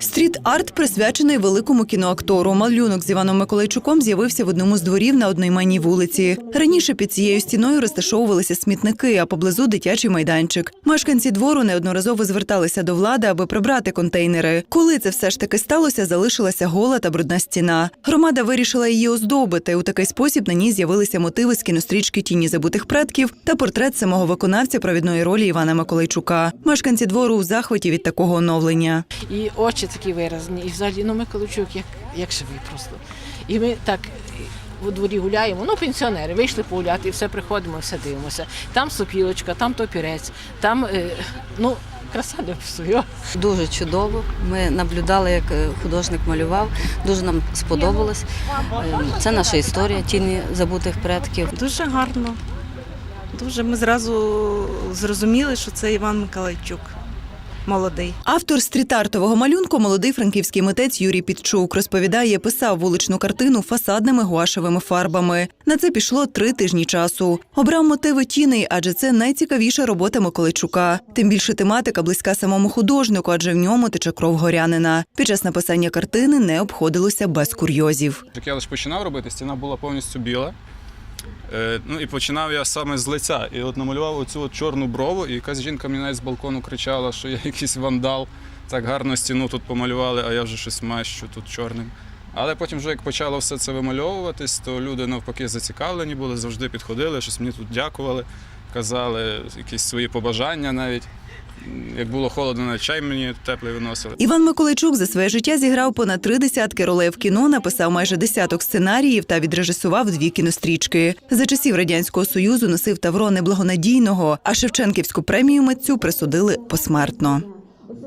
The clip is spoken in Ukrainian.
Стріт-арт присвячений великому кіноактору. Малюнок з Іваном Миколайчуком з'явився в одному з дворів на одноіменній вулиці. Раніше під цією стіною розташовувалися смітники, а поблизу дитячий майданчик. Мешканці двору неодноразово зверталися до влади, аби прибрати контейнери. Коли це все ж таки сталося, залишилася гола та брудна стіна. Громада вирішила її оздобити. У такий спосіб на ній з'явилися мотиви з кінострічки Тіні забутих предків та портрет самого виконавця провідної ролі Івана Миколайчука. Мешканці двору у захваті від такого оновлення. І такі виразні, і взагалі ну Миколайчук як, як живий просто. І ми так у дворі гуляємо, ну пенсіонери, вийшли погуляти, і все приходимо, все дивимося. Там сопілочка, там топірець, там е, ну, краса не псує. Дуже чудово. Ми наблюдали, як е, художник малював. Дуже нам сподобалось. Е, Це наша історія тіні забутих предків. Дуже гарно. Дуже ми зразу зрозуміли, що це Іван Миколайчук. Молодий. Автор стріт-артового малюнку, молодий франківський митець Юрій Підчук, розповідає, писав вуличну картину фасадними гуашевими фарбами. На це пішло три тижні часу. Обрав мотиви тіней, адже це найцікавіша робота Миколайчука. Тим більше тематика близька самому художнику, адже в ньому тече кров горянина. Під час написання картини не обходилося без курйозів. Як я лише починав робити, стіна була повністю біла. Е, ну і починав я саме з лиця. І от намалював оцю от чорну брову, і якась жінка мені навіть з балкону кричала, що я якийсь вандал. Так гарно стіну тут помалювали, а я вже щось мащу тут чорним. Але потім, вже як почало все це вимальовуватись, то люди навпаки зацікавлені були, завжди підходили, щось мені тут дякували, казали якісь свої побажання навіть. Як було холодно, навіть чай мені теплий виносили. Іван Миколайчук за своє життя зіграв понад три десятки ролей в кіно, написав майже десяток сценаріїв та відрежисував дві кінострічки. За часів радянського союзу носив тавро неблагонадійного, а Шевченківську премію митцю присудили посмертно.